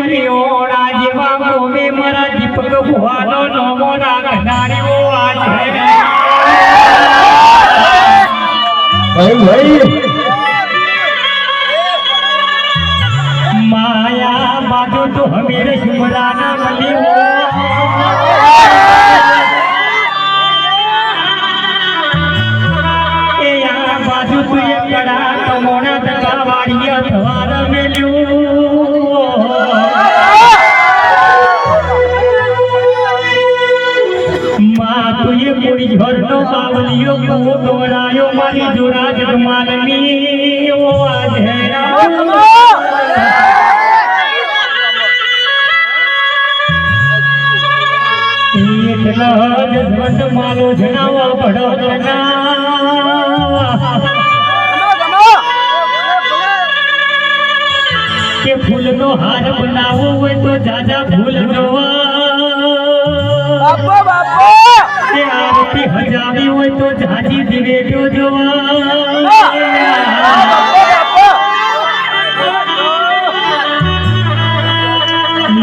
મિયોડા જેવા ગોમે મારા દીપક ભુવાનો નોમો રાખનારીઓ આ છે ભાઈ ભાઈ. માયા બાજુ તો હમીર સુમરાના મલીઓ એ આ બાજુ તું એ કડા કમોણા તકા વાડીએ કૂવો દોરાયો મારી જોરા જગમાલની ઓ આધેરા જસવંત માલો જણાવા ભડકના કે હાર બનાવવો હોય તો જાજા ફૂલ જોવા કે આરતી હજાવી હોય તો જાજી દિવેટો જોવા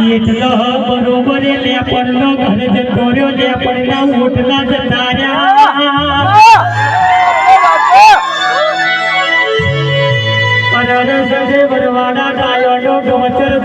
એટલો બરોબર એ લેપડનો ઘર જતો રહ્યો લેપડના ઓટલા જતા રહ્યા અરર સજે વરવાડા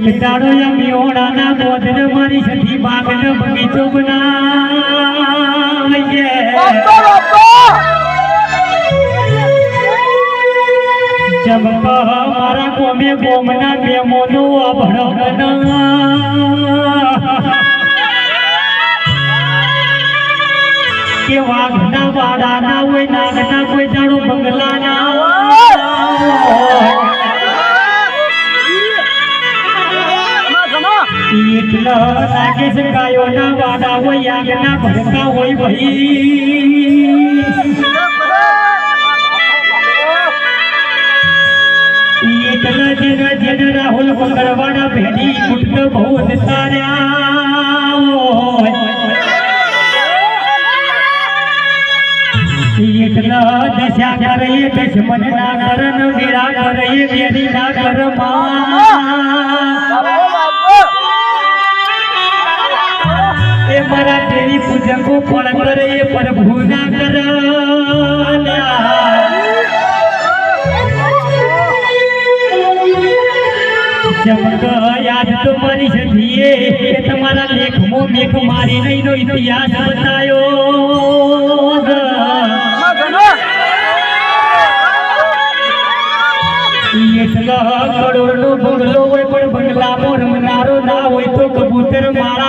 એક દાડો યમિયોડાના બોધર મારી સધી બાગનો બગીચો બનાવે ચમક મારા કોમે ગોમના મેમોનો અભળગના કે વાઘના વાડાના હોય નાગના કોઈ દાડો બંગલાના એટલો લાગે છે ગાયોના વાડા હોય આગના ભડકા હોય ભાઈ એટલા જેને જેને રાહુલ મંગળવાડા ભેડી કુટનો બહુ તાર્યા એટલા દશા કરે દશમન ના કરન વિરા કરે વેરી ના કર દેવી પણ કરે પ્રભુ ના કર યાદ તો મારી સધીએ મારી નહીં નો ઇતિહાસ બતાયો. એટલો કરોડનો બંગલો હોય પણ બંગલામાં રમનારો ના હોય તો કબૂતર મારા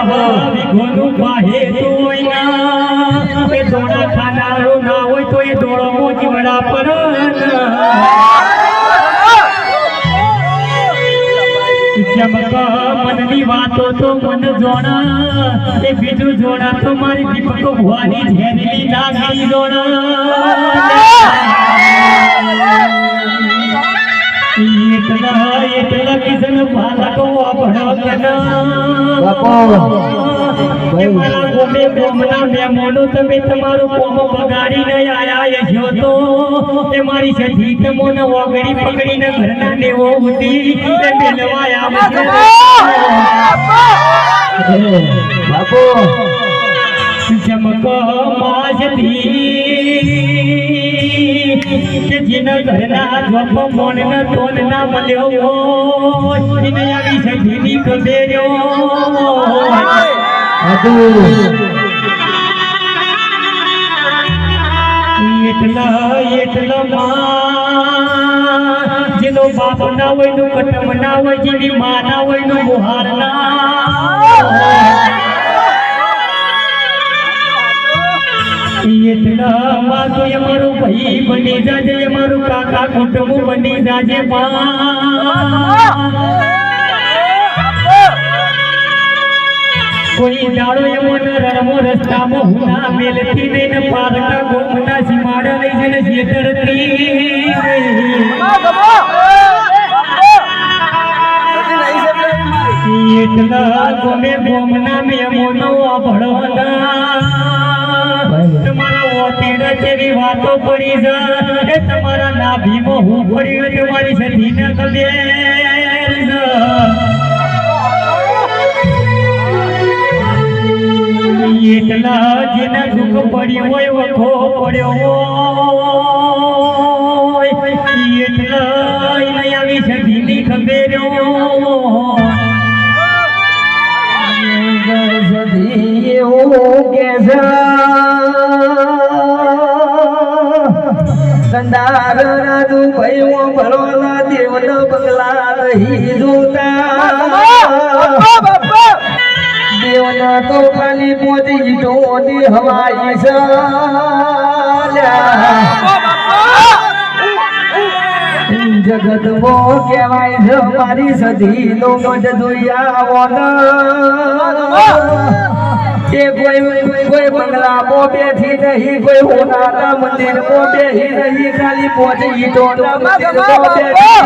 ના. હોય તો એ ધોળો જીવડા પર મનની વાતો તો મન જોણા. એ બીજું જોણા તો મારી દીપકો ભવાની ઝેરીલી નાગરી જોણા. એટલા એટલા કિશન બાલકો બાપો કે મારા સધી તમોને ઓગળી પકડીને ઘરના દેવો ઉઠી એ મેલવાયા બાપો ચમક માજતી જેના ઘરના ધ્વપ મોન ન ના મળ્યો એને આવી એટલા એટલા માં. જેનો બાપ ના હોયનું કટમ ના હોય, જેની માં ના હોયનું બુહાર ના ભાઈ બની જાજે, મારું કાકા કુટુંબ બની જાજે કોઈ દાડો એવો ન રમો, રસ્તામાં હું ના મેલતી ને પારકા ગોમના સીમાડા લઈ જને જેતરતી એટલા ગોમે ગોમના મેમોનો ભળવાના. વાતો પડી જાય એ તમારા નાભીમાં હું પડી તમારી સતીને ખબર એટલા જેના દુઃખ પડ્યું હોય, વખો પડ્યો. સંદાર રાજુ ભાઈઓ ભરોના દેવન બંગલા રહી જોતા. દેવના તો ખાલી મોતી ટોની હવાઈ જગત મો કહેવાય છે, મારી સધી નો મજ દુનિયા કે કોઈ કોઈ બંગલા મો બેઠી નહીં કોઈ હોનાના મંદિર મો બેઠી નહીં ખાલી મંદિર મો બેઠી